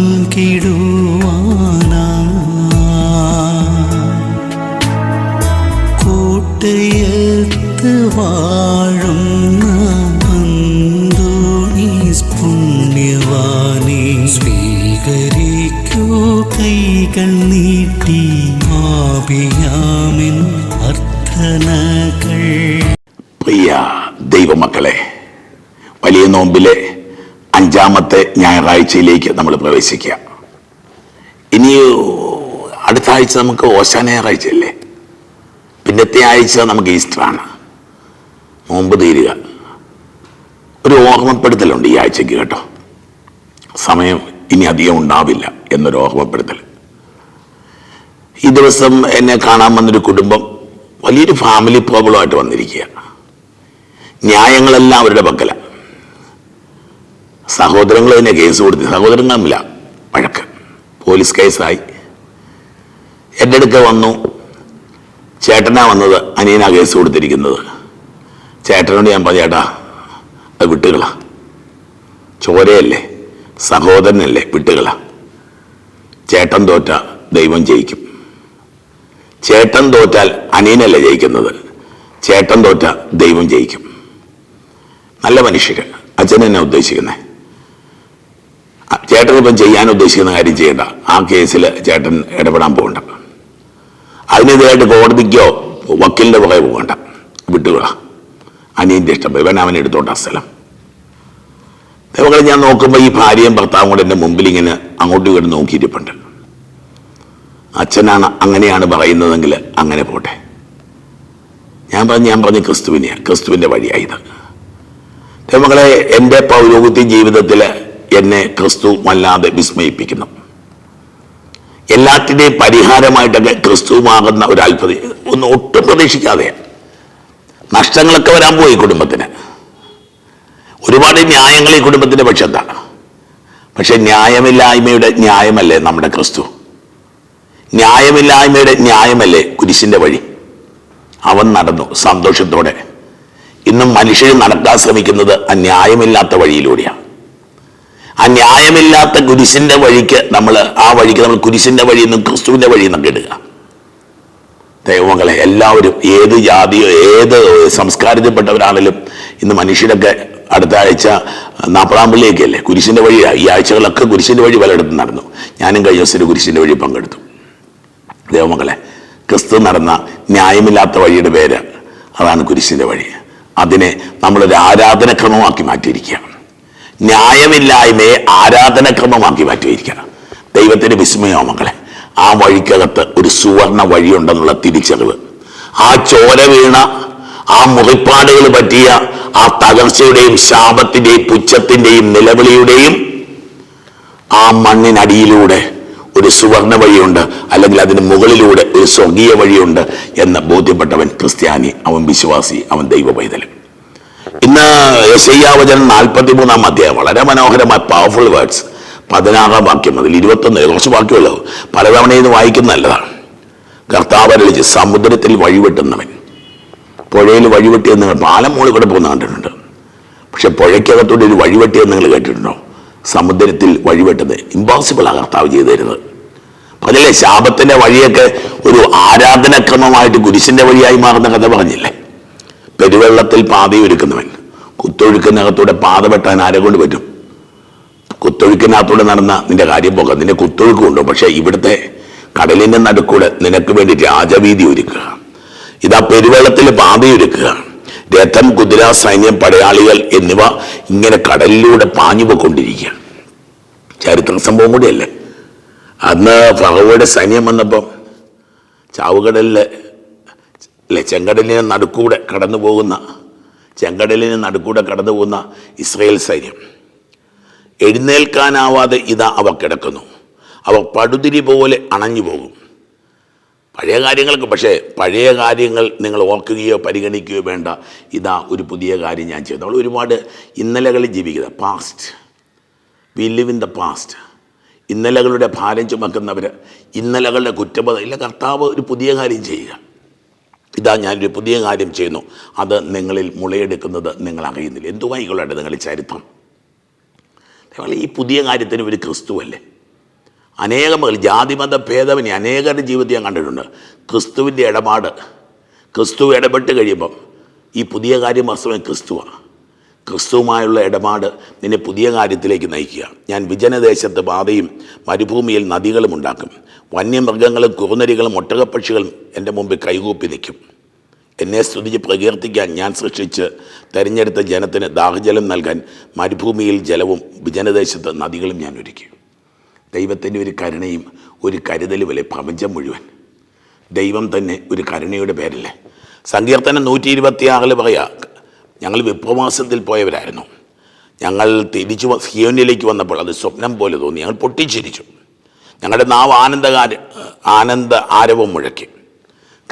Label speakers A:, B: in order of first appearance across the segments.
A: നൽകിടുവാനാ കോട്ടയത്ത് വാഴുന്ന അന്തോണീസ് പുണ്യവാനെ സ്വീകരിക്കൂ കൈകൾ നീട്ടി ആപിയാമിൻ അർത്ഥനകൾ.
B: പ്രിയ ദൈവമക്കളെ വലിയ നോമ്പിലെ അഞ്ചാമത്തെ ഞായറാഴ്ചയിലേക്ക് നമ്മൾ പ്രവേശിക്കുക. ഇനി അടുത്ത ആഴ്ച നമുക്ക് ഓശാന ഞായറാഴ്ചയല്ലേ? പിന്നത്തെ ആഴ്ച നമുക്ക് ഈസ്റ്ററാണ് നോമ്പ് തീരുക. ഒരു ഓർമ്മപ്പെടുത്തലുണ്ട് ഈ ആഴ്ചക്ക് കേട്ടോ. സമയം ഇനി അധികം ഉണ്ടാവില്ല എന്നൊരു ഓർമ്മപ്പെടുത്തൽ. ഈ ദിവസം എന്നെ കാണാൻ വന്നൊരു കുടുംബം വലിയൊരു ഫാമിലി പ്രോബ്ലമായിട്ട് വന്നിരിക്കുക ന്യായങ്ങളെല്ലാം അവരുടെ പക്കല. സഹോദരങ്ങൾ തന്നെ കേസ് കൊടുത്തു സഹോദരൻ തമ്മില വഴക്ക്. പോലീസ് കേസായി. എന്റെ അടുക്ക വന്നു. ചേട്ടനാ വന്നത് അനിയനാ കേസ് കൊടുത്തിരിക്കുന്നത്. ചേട്ടനോട് ഞാൻ പറഞ്ഞു ചേട്ടാ അത് വിട്ടുകള. ചോരയല്ലേ സഹോദരനല്ലേ വിട്ടുകള. ചേട്ടൻ തോറ്റ ദൈവം ജയിക്കും. ചേട്ടൻ തോറ്റാൽ അനിയനല്ലേ ജയിക്കുന്നത്. ചേട്ടൻ തോറ്റ ദൈവം ജയിക്കും. നല്ല മനുഷ്യർ അച്ഛൻ എന്നെ ചേട്ടൻ ഇപ്പം ചെയ്യാൻ ഉദ്ദേശിക്കുന്ന കാര്യം ചെയ്യണ്ട. ആ കേസിൽ ചേട്ടൻ ഇടപെടാൻ പോകണ്ട. അതിനെതിരായിട്ട് കോടതിക്കോ വക്കീലിന്റെ പുറകെ പോകണ്ട. വിട്ടുകൊള്ള അനിയന്റെ ഇഷ്ടം ഇവൻ അവൻ എടുത്തോണ്ട സ്ഥലം. ദൈവങ്ങളെ ഞാൻ നോക്കുമ്പോൾ ഈ ഭാര്യയും ഭർത്താവും കൂടെ എന്റെ മുമ്പിൽ ഇങ്ങനെ അങ്ങോട്ടും ഇങ്ങോട്ടും നോക്കിയിരിപ്പുണ്ട്. അച്ഛനാണ് അങ്ങനെയാണ് പറയുന്നതെങ്കിൽ അങ്ങനെ പോട്ടെ. ഞാൻ പറഞ്ഞു ഞാൻ പറഞ്ഞു ക്രിസ്തുവിനെയാണ് ക്രിസ്തുവിന്റെ വഴിയായത് ദൈവങ്ങളെ എന്റെ പൗരോഗത്യ ജീവിതത്തിൽ എന്നെ ക്രിസ്തു വല്ലാതെ വിസ്മയിപ്പിക്കുന്നു. എല്ലാത്തിന്റെയും പരിഹാരമായിട്ടൊക്കെ ക്രിസ്തുവാകുന്ന ഒരു അത്ഭുതം ഒന്നും ഒട്ടും പ്രതീക്ഷിക്കാതെ. നഷ്ടങ്ങളൊക്കെ വരാൻ പോയി കുടുംബത്തിന്. ഒരുപാട് ന്യായങ്ങൾ ഈ കുടുംബത്തിന്റെ പക്ഷത്താണ് പക്ഷെ ന്യായമില്ലായ്മയുടെ ന്യായമല്ലേ നമ്മുടെ ക്രിസ്തു? ന്യായമില്ലായ്മയുടെ ന്യായമല്ലേ കുരിശിന്റെ വഴി? അവൻ നടന്നു സന്തോഷത്തോടെ. ഇന്നും മനുഷ്യർ നടക്കാൻ ശ്രമിക്കുന്നത് ആ ന്യായമില്ലാത്ത വഴിയിലൂടെയാണ് ആ ന്യായമില്ലാത്ത കുരിശിന്റെ വഴിക്ക് നമ്മൾ ആ വഴിക്ക് നമ്മൾ കുരിശിന്റെ വഴി നിന്നും ക്രിസ്തുവിന്റെ വഴി നിന്നൊക്കെ ഇടുക ദൈവങ്ങളെ എല്ലാവരും ഏത് ജാതിയോ ഏത് സംസ്കാരത്തിൽപ്പെട്ടവരാണെങ്കിലും ഇന്ന് മനുഷ്യരൊക്കെ അടുത്ത ആഴ്ച നാൽപ്പതാം പള്ളിയൊക്കെയല്ലേ? കുരിശിന്റെ വഴിയാണ് ഈ ആഴ്ചകളൊക്കെ കുരിശിന്റെ വഴി പലയിടത്തും നടന്നു. ഞാനും കഴിഞ്ഞ ദിവസം കുരിശിന്റെ വഴി പങ്കെടുത്തു. ദൈവമക്കളെ ക്രിസ്തു നടന്ന ന്യായമില്ലാത്ത വഴിയുടെ പേര് അതാണ് കുരിശിന്റെ വഴി. അതിനെ നമ്മളൊരു ആരാധനക്രമമാക്കി മാറ്റിയിരിക്കുകയാണ്. ന്യായമില്ലായ്മയെ ആരാധനക്രമമാക്കി മാറ്റിയിരിക്കണം. ദൈവത്തിന് വിസ്മയോ മക്കളെ. ആ വഴിക്കകത്ത് ഒരു സുവർണ വഴിയുണ്ടെന്നുള്ള തിരിച്ചറിവ്. ആ ചോര വീണ ആ മുറിപ്പാടുകൾ പറ്റിയ ആ തകർച്ചയുടെയും ശാപത്തിന്റെയും പുച്ഛത്തിന്റെയും നിലവിളിയുടെയും ആ മണ്ണിനടിയിലൂടെ ഒരു സുവർണ വഴിയുണ്ട് അല്ലെങ്കിൽ അതിന് മുകളിലൂടെ ഒരു സ്വർഗീയ വഴിയുണ്ട് എന്ന് ബോധ്യപ്പെട്ടവൻ ക്രിസ്ത്യാനി അവൻ വിശ്വാസി അവൻ ദൈവ പൈതലും ഇന്ന് യശയ്യാവചനം നാൽപ്പത്തി മൂന്നാം അധ്യായം. വളരെ മനോഹരമായ പവർഫുൾ വേർഡ്സ് പതിനാറാം വാക്യം അതിൽ ഇരുപത്തൊന്ന് കുറച്ച് വാക്യമുള്ളൂ. പലതവണ ഇത് വായിക്കുന്ന നല്ലതാണ്. കർത്താവ് അരളിച്ച് സമുദ്രത്തിൽ വഴിവെട്ടുന്നവൻ പുഴയിൽ വഴിവെട്ടിയെന്ന് നിങ്ങൾ പാലം മുകളിൽ കൂടെ പോകുന്ന കണ്ടിട്ടുണ്ട്. പക്ഷെ പുഴയ്ക്കകത്തൂടെ ഒരു വഴിവെട്ടിയെന്ന് നിങ്ങൾ കേട്ടിട്ടുണ്ടോ? സമുദ്രത്തിൽ വഴിവെട്ടുന്നത് ഇമ്പോസിബിൾ ആ കർത്താവ് ചെയ്തു തരുന്നത് അതിലെ ശാപത്തിന്റെ വഴിയൊക്കെ ഒരു ആരാധനക്രമമായിട്ട് കുരിശിന്റെ വഴിയായി മാറുന്ന കഥ പറഞ്ഞില്ലേ? പെരുവെള്ളത്തിൽ പാതയൊരുക്കുന്നവൻ. കുത്തൊഴുക്കിനകത്തൂടെ പാത വെട്ടാൻ ആരെ കൊണ്ട് പറ്റും? കുത്തൊഴുക്കിനകത്തൂടെ നടന്ന നിന്റെ കാര്യം പോകാം നിന്റെ കുത്തൊഴുക്കുണ്ടോ പക്ഷെ ഇവിടുത്തെ കടലിന്റെ നടുക്കൂടെ നിനക്ക് വേണ്ടി രാജവീതി ഒരുക്കുക. ഇതാ പെരുവെള്ളത്തിൽ പാതയൊരുക്കുക. രഥം കുതിര സൈന്യം പടയാളികൾ എന്നിവ ഇങ്ങനെ കടലിലൂടെ പാഞ്ഞു പോയിക്കൊണ്ടിരിക്കുക ചരിത്ര സംഭവം കൂടിയല്ലേ? അന്ന് ഫറവയുടെ സൈന്യം വന്നപ്പോൾ ചാവുകടലിലെ അല്ലെ? ചെങ്കടലിന് നടുക്കൂടെ കടന്നു പോകുന്ന ചെങ്കടലിന് നടുക്കൂടെ കടന്നു പോകുന്ന ഇസ്രയേൽ സൈന്യം. എഴുന്നേൽക്കാനാവാതെ ഇതാ അവ കിടക്കുന്നു. അവ പടുതിരി പോലെ അണഞ്ഞു പോകും. പഴയ കാര്യങ്ങൾക്ക് പക്ഷേ പഴയ കാര്യങ്ങൾ നിങ്ങൾ ഓർക്കുകയോ പരിഗണിക്കുകയോ വേണ്ട. ഇതാ ഒരു പുതിയ കാര്യം ഞാൻ ചെയ്തു നമ്മൾ ഒരുപാട് ഇന്നലകളിൽ ജീവിക്കുക past we live in the past ഇന്നലകളുടെ ഭാരം ചുമക്കുന്നവർ ഇന്നലകളുടെ കുറ്റബോധം. ഇല്ല കർത്താവ് ഒരു പുതിയ കാര്യം ചെയ്യുക. ഇതാ ഞാനൊരു പുതിയ കാര്യം ചെയ്യുന്നു. അത് നിങ്ങളിൽ മുളയെടുക്കുന്നത് നിങ്ങൾ അറിയുന്നില്ല. എന്തുവായിക്കൊള്ളട്ടെ നിങ്ങൾ ചരിത്രം? ഈ പുതിയ കാര്യത്തിന് ഒരു ക്രിസ്തുവല്ലേ? അനേകം ജാതിമത ഭേദവിനെ അനേകരുടെ ജീവിതത്തിൽ ഞാൻ കണ്ടിട്ടുണ്ട്. ക്രിസ്തുവിന്റെ ഇടപാട് ക്രിസ്തു ഇടപെട്ട് കഴിയുമ്പം ഈ പുതിയ കാര്യം വാസ്തവം ക്രിസ്തുവാണ് ക്രിസ്തുവുമായുള്ള ഇടപാട് നിന്നെ പുതിയ കാര്യത്തിലേക്ക് നയിക്കുക. ഞാൻ വിജനദേശത്ത് പാതയും മരുഭൂമിയിൽ നദികളും ഉണ്ടാക്കും. വന്യമൃഗങ്ങളും കുറുനരികളും ഒട്ടകപ്പക്ഷികളും എന്റെ മുമ്പിൽ കൈകൂപ്പി നിൽക്കും. എന്നെ സ്തുതിച്ച് പ്രകീർത്തിക്കാൻ ഞാൻ സൃഷ്ടിച്ച് തിരഞ്ഞെടുത്ത ജനത്തിന് ദാഹജലം നൽകാൻ മരുഭൂമിയിൽ ജലവും വിജനദേശത്ത് നദികളും ഞാൻ ഒരുക്കി. ദൈവത്തിന്റെ ഒരു കരുണയും ഒരു കരുതലുമല്ലേ പ്രപഞ്ചം മുഴുവൻ? ദൈവം തന്നെ ഒരു കരുണയുടെ പേരല്ലേ? സങ്കീർത്തനം നൂറ്റി ഇരുപത്തിയാറിൽ പറയാ ഞങ്ങൾ വിപ്രവാസത്തിൽ പോയവരായിരുന്നു. ഞങ്ങൾ തിരിച്ചു സിയോനിലേക്ക് വന്നപ്പോൾ അത് സ്വപ്നം പോലെ തോന്നി. ഞങ്ങൾ പൊട്ടിച്ചിരിച്ചു. ഞങ്ങളുടെ നാവ് ആനന്ദകാര ആനന്ദ ആരവം മുഴക്കി.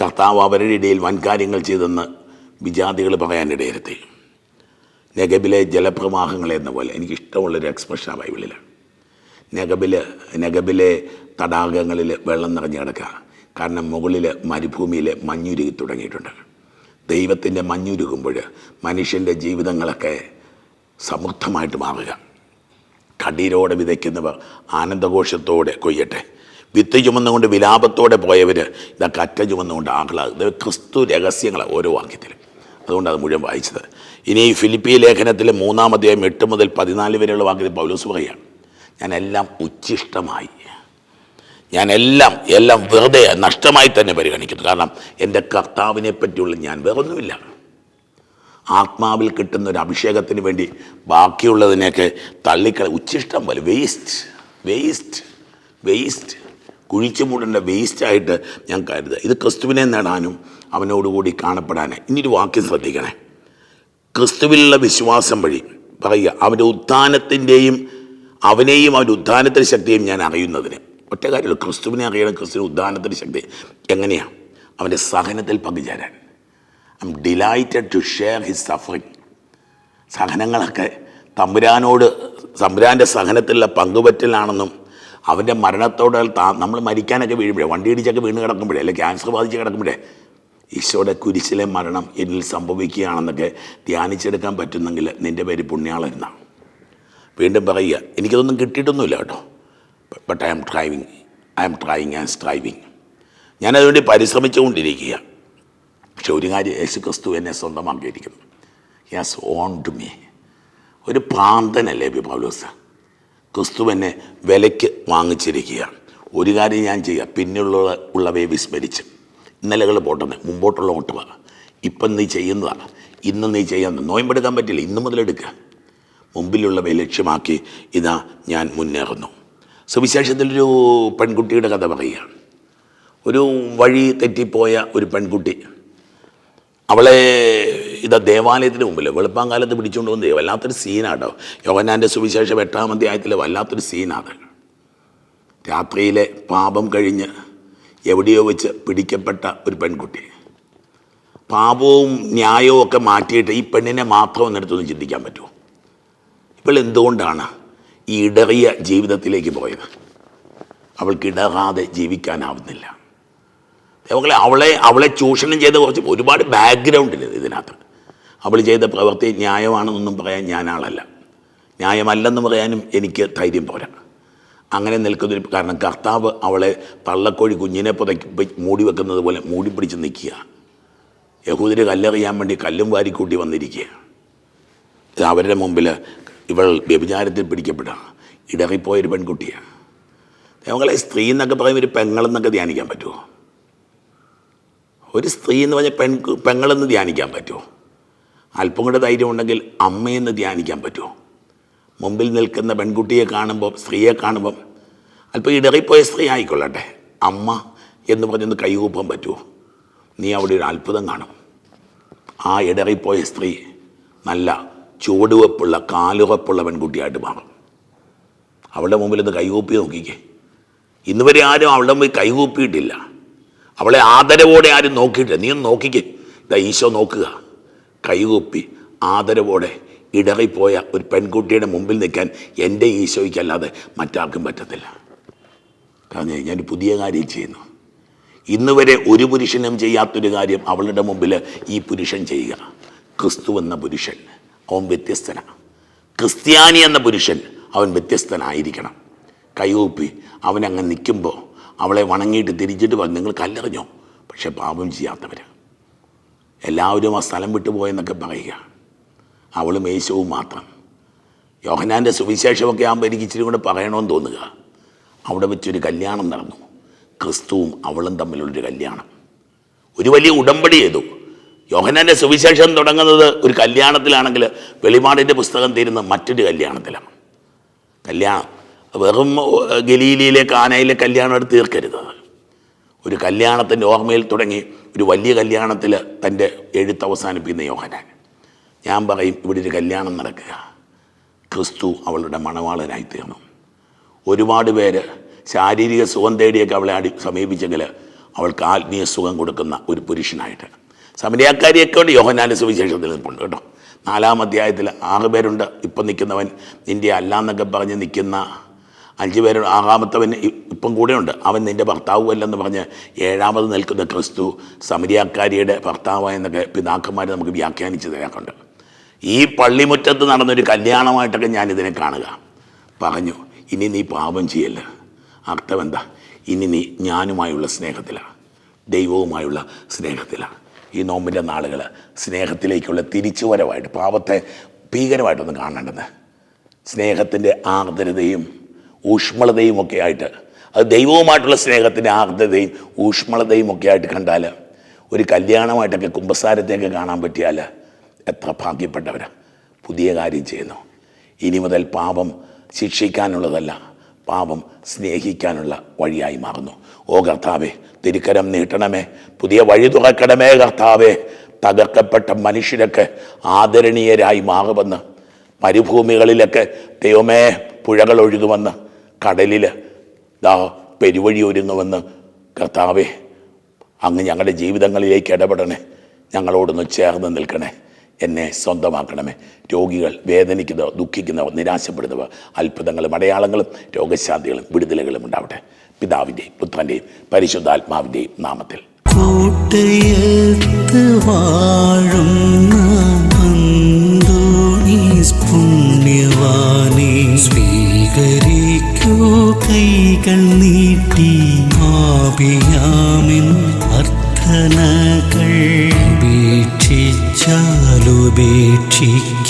B: കർത്താവ് അവരുടെ ഇടയിൽ വൻകാര്യങ്ങൾ ചെയ്തെന്ന് വിജാതികൾ പറയാനിടയിരുത്തി നെഗബിലെ ജലപ്രവാഹങ്ങൾ എന്ന പോലെ എനിക്കിഷ്ടമുള്ളൊരു എക്സ്പ്രഷൻ ആ ബൈബിളിൽ. നെഗബിൽ നെഗബിലെ തടാകങ്ങളിൽ വെള്ളം നിറഞ്ഞു കിടക്കുക. കാരണം മുകളിൽ മരുഭൂമിയിൽ മഞ്ഞുരുകി തുടങ്ങിയിട്ടുണ്ട്. ദൈവത്തിന്റെ മഞ്ഞുരുകുമ്പോൾ മനുഷ്യന്റെ ജീവിതങ്ങളൊക്കെ സമൃദ്ധമായിട്ട് മാറുക. കടീരോടെ വിതയ്ക്കുന്നവർ ആനന്ദഘോഷത്തോടെ കൊയ്യട്ടെ. വിത്ത് ചുമന്നുകൊണ്ട് വിലാപത്തോടെ പോയവർ ഇതാ കറ്റ ചുമന്നുകൊണ്ട് ആഹ്ലാദം. ക്രിസ്തു രഹസ്യങ്ങളെ ഓരോ വാക്യത്തിലും. അതുകൊണ്ട് അത് മുഴുവൻ വായിച്ചത്. ഇനി ഈ ഫിലിപ്പി ലേഖനത്തിലെ മൂന്നാമധ്യായം എട്ട് മുതൽ പതിനാല് വരെയുള്ള വാക്യത്തിൽ പൗലോസ് പറയുകയാണ് ഞാനെല്ലാം ഉച്ഛിഷ്ടമായി ഞാനെല്ലാം എല്ലാം എല്ലാം വെറുതെ നഷ്ടമായി തന്നെ പരിഗണിക്കുന്നു. കാരണം എന്റെ കർത്താവിനെ പറ്റിയുള്ള ഞാൻ വേറൊന്നുമില്ല. ആത്മാവിൽ കിട്ടുന്ന ഒരു അഭിഷേകത്തിന് വേണ്ടി ബാക്കിയുള്ളതിനെയൊക്കെ തള്ളിക്കള ഉച്ചിഷ്ടം പോലെ വേസ്റ്റ് വേസ്റ്റ് വേസ്റ്റ് കുഴിച്ചു മൂടേണ്ട വേസ്റ്റായിട്ട് ഞാൻ കരുതുക. ഇത് ക്രിസ്തുവിനെ നേടാനും അവനോടുകൂടി കാണപ്പെടാനേ ഇനിയൊരു വാക്യം ശ്രദ്ധിക്കണേ. ക്രിസ്തുവിലുള്ള വിശ്വാസം വഴി പറയുക അവന്റെ ഉത്ഥാനത്തിന്റെയും അവനെയും അവന്റെ ഉത്ഥാനത്തിന്റെ ശക്തിയും ഞാൻ അറിയുന്നതിന്. ഒറ്റ കാര്യമുള്ളൂ ക്രിസ്തുവിനെ അറിയണം. ക്രിസ്തുവിന് ഉത്ഥാനത്തിന്റെ ശക്തി. എങ്ങനെയാണ് അവന്റെ സഹനത്തിൽ പങ്കുചേരാൻ. I'm delighted to share his suffering സഹനങ്ങളൊക്കെ തമ്പുരാനോട് തമ്പുരാന്റെ സഹനത്തിലുള്ള പങ്കുപറ്റലാണെന്നും അവന്റെ മരണത്തോടെ നമ്മൾ മരിക്കാനൊക്കെ വീഴുമ്പോഴേ വണ്ടി ഇടിച്ചൊക്കെ വീണ് കിടക്കുമ്പോഴേ അല്ലെങ്കിൽ ക്യാൻസർ ബാധിച്ച് കിടക്കുമ്പോഴേ ഈശോയുടെ കുരിശിലെ മരണം എന്നിൽ സംഭവിക്കുകയാണെന്നൊക്കെ ധ്യാനിച്ചെടുക്കാൻ പറ്റുന്നെങ്കിൽ നിന്റെ പേര് പുണ്യാളെന്നാണ് വീണ്ടും പറയുക എനിക്കതൊന്നും കിട്ടിയിട്ടൊന്നുമില്ല കേട്ടോ. But I am striving I am striving and striving ഞാനതുവേണ്ടി പരിശ്രമിച്ചുകൊണ്ടിരിക്കുക പക്ഷെ ഒരു കാര്യം യേശു ക്രിസ്തു എന്നെ സ്വന്തമാക്കിയിരിക്കുന്നു യാസ് ഓൺ ടു മീ ഒരു പ്രാന്തനല്ലേ ബി പൗലോസ്? ക്രിസ്തു എന്നെ വിലയ്ക്ക് വാങ്ങിച്ചിരിക്കുക ഒരു കാര്യം ഞാൻ ചെയ്യുക പിന്നുള്ള ഉള്ളവയെ വിസ്മരിച്ച്. ഇന്നലകൾ പോട്ടെന്ന്. മുമ്പോട്ടുള്ള ഓട്ടുക ഇപ്പം നീ ചെയ്യുന്നതാണ് ഇന്ന് നീ ചെയ്യുന്നത് നോയമ്പെടുക്കാൻ പറ്റില്ല. ഇന്ന് മുതലെടുക്കുക. മുമ്പിലുള്ളവയെ ലക്ഷ്യമാക്കി ഇതാ ഞാൻ മുന്നേറുന്നു. സുവിശേഷത്തിലൊരു പെൺകുട്ടിയുടെ കഥ പറയുകയാണ്. ഒരു വഴി തെറ്റിപ്പോയ ഒരു പെൺകുട്ടി. അവളെ ഇതാ ദേവാലയത്തിന് മുമ്പിൽ വെളുപ്പാങ്കാലത്ത് പിടിച്ചുകൊണ്ട് വന്ന് വല്ലാത്തൊരു സീനാട്ടോ. യോഹനാന്റെ സുവിശേഷം എട്ടാം അധ്യായത്തിൽ വല്ലാത്തൊരു സീനാണ്. രാത്രിയിലെ പാപം കഴിഞ്ഞ് എവിടെയോ വെച്ച് പിടിക്കപ്പെട്ട ഒരു പെൺകുട്ടി. പാപവും ന്യായവും ഒക്കെ മാറ്റിയിട്ട് ഈ പെണ്ണിനെ മാത്രം ഒന്നെടുത്തൊന്ന് ചിന്തിക്കാൻ പറ്റുമോ? ഇപ്പോൾ എന്തുകൊണ്ടാണ് ഇടറിയ ജീവിതത്തിലേക്ക് പോയത്. അവൾക്ക് ഇടറാതെ ജീവിക്കാനാവുന്നില്ല. അവളെ അവളെ അവളെ ചൂഷണം ചെയ്ത കുറച്ച് ഒരുപാട് ബാക്ക്ഗ്രൗണ്ടിൽ ഇതിനകത്ത്. അവൾ ചെയ്ത പ്രവൃത്തി ന്യായമാണെന്നൊന്നും പറയാൻ ഞാൻ ആളല്ല ന്യായമല്ലെന്ന് പറയാനും എനിക്ക് ധൈര്യം പോരാ. അങ്ങനെ നിൽക്കുന്നൊരു കാരണം കർത്താവ് അവളെ തള്ളക്കോഴി കുഞ്ഞിനെ പുതക്കി മൂടി വെക്കുന്നത് പോലെ മൂടി പിടിച്ച് നിൽക്കുക. യഹൂദര് കല്ലെറിയാൻ വേണ്ടി കല്ലും വാരിക്കൂട്ടി വന്നിരിക്കുക. അവരുടെ മുമ്പിൽ ഇവൾ വ്യഭിചാരത്തിൽ പിടിക്കപ്പെടുക ഇടറിപ്പോയൊരു പെൺകുട്ടിയാണ്. ഞങ്ങളെ സ്ത്രീ എന്നൊക്കെ പറയുമ്പോൾ ഒരു പെങ്ങളെന്നൊക്കെ ധ്യാനിക്കാൻ പറ്റുമോ? ഒരു സ്ത്രീ എന്ന് പറഞ്ഞാൽ പെൺ പെങ്ങളെന്ന് ധ്യാനിക്കാൻ പറ്റുമോ? അല്പം കൂടെ ധൈര്യം ഉണ്ടെങ്കിൽ അമ്മയെന്ന് ധ്യാനിക്കാൻ പറ്റുമോ? മുമ്പിൽ നിൽക്കുന്ന പെൺകുട്ടിയെ കാണുമ്പോൾ സ്ത്രീയെ കാണുമ്പം അല്പം ഇടറിപ്പോയ സ്ത്രീ ആയിക്കൊള്ളട്ടെ. അമ്മ എന്ന് പറഞ്ഞൊന്ന് കൈകൂപ്പാൻ പറ്റുമോ? നീ അവിടെ ഒരു അത്ഭുതം കാണും. ആ ഇടറിപ്പോയ സ്ത്രീ നല്ല ചുവടുവെപ്പുള്ള കാലുറപ്പുള്ള പെൺകുട്ടിയായിട്ട് മാറും. അവളുടെ മുമ്പിൽ ഒന്ന് കൈകൂപ്പി നോക്കിക്കേ. ഇന്ന് വരെ ആരും അവളുടെ മുമ്പിൽ കൈകൂപ്പിയിട്ടില്ല. അവളെ ആദരവോടെ ആരും നോക്കിയിട്ടില്ല. നീ ഒന്ന് നോക്കിക്കേ. ഇതാ ഈശോ നോക്കുക. കൈകൂപ്പി ആദരവോടെ ഇടറിപ്പോയ ഒരു പെൺകുട്ടിയുടെ മുമ്പിൽ നിൽക്കാൻ എന്റെ ഈശോയ്ക്കല്ലാതെ മറ്റാർക്കും പറ്റത്തില്ല. കാരണം ഞാൻ പുതിയ കാര്യം ചെയ്യുന്നു. ഇന്ന് വരെ ഒരു പുരുഷനും ചെയ്യാത്തൊരു കാര്യം അവളുടെ മുമ്പിൽ ഈ പുരുഷൻ ചെയ്യുക. ക്രിസ്തു എന്ന പുരുഷൻ. അവൻ വ്യത്യസ്തനാണ്. ക്രിസ്ത്യാനി എന്ന പുരുഷൻ അവൻ വ്യത്യസ്തനായിരിക്കണം. കൈകൂപ്പി അവനങ്ങ് നിൽക്കുമ്പോൾ അവളെ വണങ്ങിയിട്ട് തിരിച്ചിട്ട് വന്ന് നിങ്ങൾ കല്ലെറിഞ്ഞോ? പക്ഷെ പാപം ചെയ്യാത്തവർ എല്ലാവരും ആ സ്ഥലം വിട്ടു പോയെന്നൊക്കെ പറയുക. അവളും യേശുവും മാത്രം. യോഹനാന്റെ സുവിശേഷമൊക്കെ ആകുമ്പോൾ എനിക്ക് ഇച്ചിരി കൂടെ പറയണമെന്ന് തോന്നുക. അവിടെ വെച്ചൊരു കല്യാണം നടന്നു. ക്രിസ്തുവും അവളും തമ്മിലുള്ളൊരു കല്യാണം. ഒരു വലിയ ഉടമ്പടി ചെയ്തു. യോഹനാന്റെ സുവിശേഷം തുടങ്ങുന്നത് ഒരു കല്യാണത്തിലാണെങ്കിൽ വെളിപാടിന്റെ പുസ്തകം തീരുന്ന മറ്റൊരു കല്യാണത്തിലാണ്. കല്യാണം വെറും ഗലീലിയിലെ കാനയിലെ കല്യാണം തീർക്കരുത്. ഒരു കല്യാണത്തിന്റെ ഓർമ്മയിൽ തുടങ്ങി ഒരു വലിയ കല്യാണത്തിൽ തന്റെ എഴുത്ത് അവസാനിപ്പിക്കുന്ന യോഹനാൻ ഞാൻ പറയും ഇവിടെ ഒരു കല്യാണം നടക്കുക. ക്രിസ്തു അവളുടെ മണവാളനായി തീർന്നു. ഒരുപാട് പേര് ശാരീരിക സുഖം തേടിയൊക്കെ അവളെ അടി സമീപിച്ചെങ്കിൽ അവൾക്ക് ആത്മീയ സുഖം കൊടുക്കുന്ന ഒരു പുരുഷനായിട്ട്. സമരിയാക്കാരിയൊക്കെ ഉണ്ട് യോഹനാന്റെ സുവിശേഷത്തിൽ നിൽപ്പുണ്ട് കേട്ടോ. നാലാം അധ്യായത്തിൽ ആറ് പേരുണ്ട്. ഇപ്പം നിൽക്കുന്നവൻ നിന്റെ അല്ലാന്നൊക്കെ പറഞ്ഞ് നിൽക്കുന്ന അഞ്ച് പേരുണ്ട് ആറാമത്തവൻ ഇപ്പം ഇപ്പം ഉണ്ട് അവൻ നിന്റെ ഭർത്താവുമല്ലെന്ന് പറഞ്ഞ് ഏഴാമത് നിൽക്കുന്ന ക്രിസ്തു സമരിയാക്കാരിയുടെ ഭർത്താവായെന്നൊക്കെ പിതാക്കന്മാർ നമുക്ക് വ്യാഖ്യാനിച്ച് തരാറുണ്ട്. ഈ പള്ളിമുറ്റത്ത് നടന്നൊരു കല്യാണമായിട്ടൊക്കെ ഞാനിതിനെ കാണുക. പറഞ്ഞു ഇനി നീ പാപം ചെയ്യല്ല? അർത്ഥം എന്താ? ഇനി നീ ഞാനുമായുള്ള സ്നേഹത്തിലാണ് ദൈവവുമായുള്ള സ്നേഹത്തിലാണ് ഈ നോമ്പിന്റെ നാളുകൾ സ്നേഹത്തിലേക്കുള്ള തിരിച്ചുവരവായിട്ട് പാവത്തെ ഭീകരമായിട്ടൊന്നും കാണേണ്ടത് സ്നേഹത്തിന്റെ ആർദ്രതയും ഊഷ്മളതയും ഒക്കെ ആയിട്ട് അത് ദൈവവുമായിട്ടുള്ള സ്നേഹത്തിന്റെ ആർദ്രതയും ഊഷ്മളതയും ഒക്കെ ആയിട്ട് കണ്ടാൽ ഒരു കല്യാണമായിട്ടൊക്കെ കുംഭസാരത്തെയൊക്കെ കാണാൻ പറ്റിയാൽ എത്ര ഭാഗ്യപ്പെട്ടവരാ. പുതിയ കാര്യം ചെയ്യുന്നു. ഇനി മുതൽ പാപം ശിക്ഷിക്കാനുള്ളതല്ല പാപം സ്നേഹിക്കാനുള്ള വഴിയായി മാറുന്നു. ഓ കർത്താവേ തിരുക്കരം നീട്ടണമേ പുതിയ വഴി തുറക്കണമേ കർത്താവേ. തകർക്കപ്പെട്ട മനുഷ്യരൊക്കെ ആദരണീയരായി മാറുമെന്ന് മരുഭൂമികളിലൊക്കെ ദൈവമേ പുഴകൾ ഒഴുകുമെന്ന് കടലിൽ ദാ പെരുവഴി ഒരുങ്ങുമെന്ന് കർത്താവേ അങ്ങ് ഞങ്ങളുടെ ജീവിതങ്ങളിലേക്ക് ഇടപെടണേ ഞങ്ങളോടൊന്ന് ചേർന്ന് നിൽക്കണേ എന്നെ സ്വന്തമാക്കണമേ. രോഗികൾ വേദനിക്കുന്നവർ ദുഃഖിക്കുന്നവർ നിരാശപ്പെടുന്നവർ അത്ഭുതങ്ങളും അടയാളങ്ങളും രോഗശാന്തികളും വിടുതലുകളും ഉണ്ടാവട്ടെ. പിതാവിന്റെയും പുത്രന്റെയും പരിശുദ്ധാത്മാവിന്റെയും നാമത്തിൽ.
A: കോട്ടയത്ത് വാഴുന്ന പുണ്യവാനെ സ്വീകരിക്കൂ കൈകൾ നീട്ടി ആപിയാമിൻ അർത്ഥനകൾ ഉപേക്ഷിച്ചാലുപേക്ഷിക്കാം